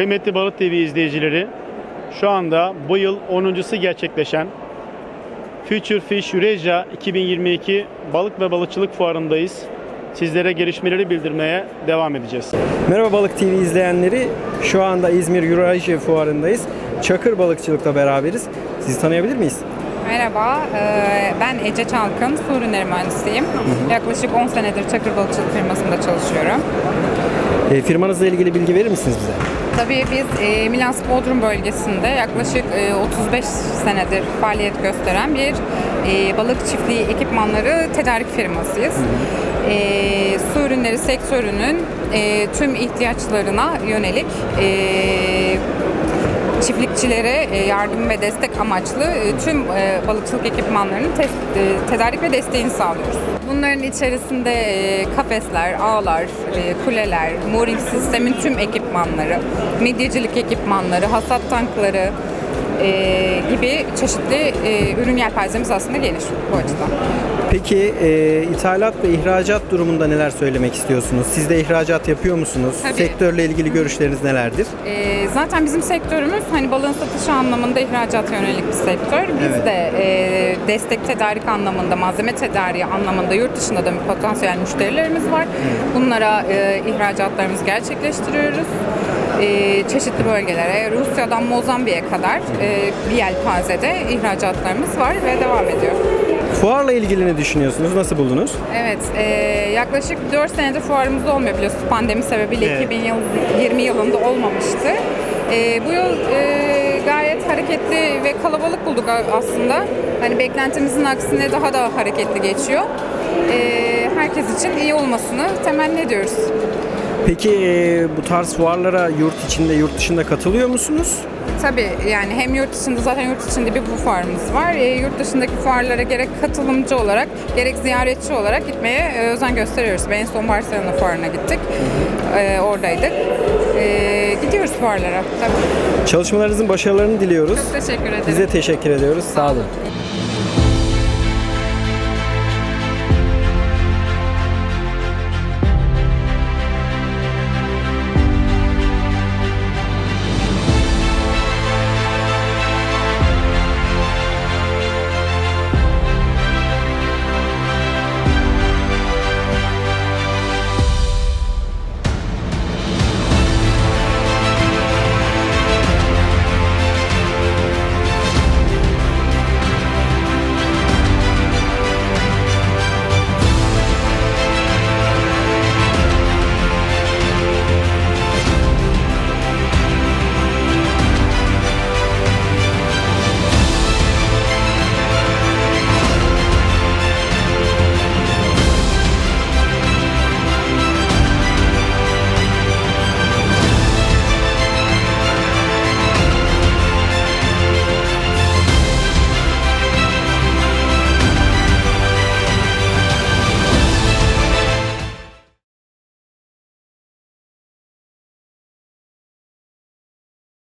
Kıymetli Balık TV izleyicileri, şu anda bu yıl 10.sü gerçekleşen Future Fish Eurasia 2022 Balık ve Balıkçılık Fuarı'ndayız. Sizlere gelişmeleri bildirmeye devam edeceğiz. Merhaba Balık TV izleyenleri. Şu anda İzmir Eurasia Fuarı'ndayız. Çakır Balıkçılık'la beraberiz. Sizi tanıyabilir miyiz? Merhaba, ben Ece Çalkın, su ürünleri mühendisiyim. Yaklaşık 10 senedir Çakır Balıkçılık firmasında çalışıyorum. E, firmanızla ilgili bilgi verir misiniz bize? Tabii biz eee, Milas Bodrum bölgesinde yaklaşık eee, 35 senedir faaliyet gösteren bir eee, balık çiftliği ekipmanları tedarik firmasıyız. Eee, su ürünleri sektörünün eee, tüm ihtiyaçlarına yönelik eee çiftlikçilere e, yardım ve destek amaçlı e, tüm e, balıkçılık ekipmanlarının tedarik ve desteğini sağlıyoruz. Bunların içerisinde kafesler, ağlar, kuleler, mooring sistemin tüm ekipmanları, midyecilik ekipmanları, hasat tankları gibi çeşitli ürün yelpazemiz aslında geniş bu açıdan. Peki e, ithalat ve ihracat durumunda neler söylemek istiyorsunuz? Siz de ihracat yapıyor musunuz? Tabii. Sektörle ilgili görüşleriniz nelerdir? E, zaten bizim sektörümüz hani balığın satışı anlamında ihracata yönelik bir sektör. Biz Evet. de e, destek tedarik anlamında, malzeme tedariği anlamında yurt dışında da potansiyel müşterilerimiz var. Bunlara e, ihracatlarımızı gerçekleştiriyoruz. E, çeşitli bölgelere, Rusya'dan Mozambik'e kadar e, bir yelpazede ihracatlarımız var ve devam ediyor. Fuarla ilgili ne düşünüyorsunuz? Nasıl buldunuz? Evet, e, yaklaşık 4 senedir fuarımız olmuyor biliyorsunuz. Pandemi sebebiyle Evet. 2020 yılında olmamıştı. E, bu yıl e, gayet hareketli ve kalabalık bulduk a- aslında. Hani beklentimizin aksine daha da hareketli geçiyor. E, herkes için iyi olmasını temenni ediyoruz. Peki e, bu tarz fuarlara yurt içinde, yurt dışında katılıyor musunuz? Tabii yani hem yurt içinde zaten yurt içinde bir bu fuarımız var. E, yurt dışındaki fuarlara gerek katılımcı olarak gerek ziyaretçi olarak gitmeye e, özen gösteriyoruz. Ben en son Barcelona fuarına gittik. E, oradaydık. E, gidiyoruz fuarlara. Tabii. Çalışmalarınızın başarılarını diliyoruz. Çok teşekkür ederim. Bize teşekkür ediyoruz. Sağ olun.